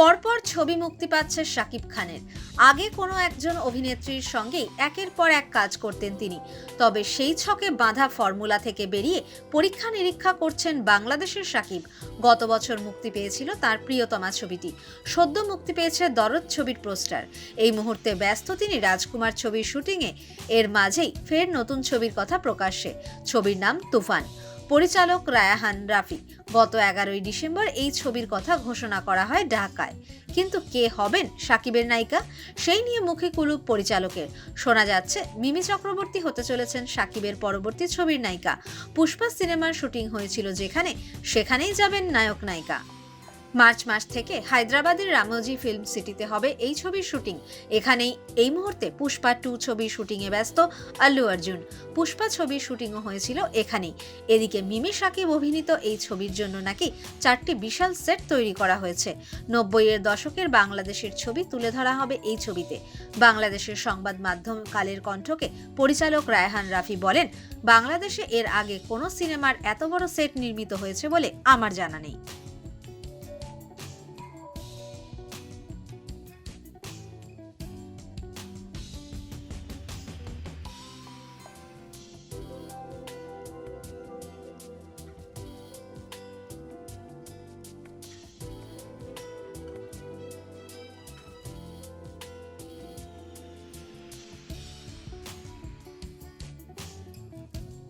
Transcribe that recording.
পরপর ছবি মুক্তি পাচ্ছে শাকিব খানের। আগে কোনো একজন অভিনেত্রীর সঙ্গেই একের পর এক কাজ করতেন তিনি। তবে সেই ছকে বাঁধা ফর্মুলা থেকে বেরিয়ে পরীক্ষা নিরীক্ষা করছেন বাংলাদেশের শাকিব। গত বছর মুক্তি পেয়েছিল তার প্রিয়তমা ছবিটি। সদ্য মুক্তি পেয়েছে দরদ ছবির পোস্টার। এই মুহূর্তে ব্যস্ত তিনি রাজকুমার ছবির শুটিংয়ে। এর মাঝেই ফের নতুন ছবির কথা প্রকাশ্যে। ছবির নাম তুফান। পরিচালক রায়াহান রাফি। গত এগারোই ডিসেম্বর এই ছবির কথা ঘোষণা করা হয় ঢাকায়। কিন্তু কে হবেন সাকিবের নায়িকা? সেই নিয়ে মুখে কুলুপ পরিচালকের। শোনা যাচ্ছে, মিমি চক্রবর্তী হতে চলেছেন সাকিবের পরবর্তী ছবির নায়িকা। পুষ্পা সিনেমার শুটিং হয়েছিল যেখানে, সেখানেই যাবেন নায়ক নায়িকা মার্চ মাস থেকে হায়দ্রাবাদের রামোজি ফিল্ম সিটিতে হবে এই ছবির শুটিং। এখানেই এই মুহূর্তে পুষ্পা টু ছবির শুটিংয়ে ব্যস্ত আল্লু অর্জুন। পুষ্পা ছবির শুটিংও হয়েছিল এখানেই। এদিকে মিমি সাকিব অভিনীত এই ছবির জন্য নাকি চারটি বিশাল সেট তৈরি করা হয়েছে। নব্বইয়ের দশকের বাংলাদেশের ছবি তুলে ধরা হবে এই ছবিতে। বাংলাদেশের সংবাদ মাধ্যম কালের কণ্ঠকে পরিচালক রায়হান রাফি বলেন, বাংলাদেশে এর আগে কোনো সিনেমার এত বড় সেট নির্মিত হয়েছে বলে আমার জানা নেই।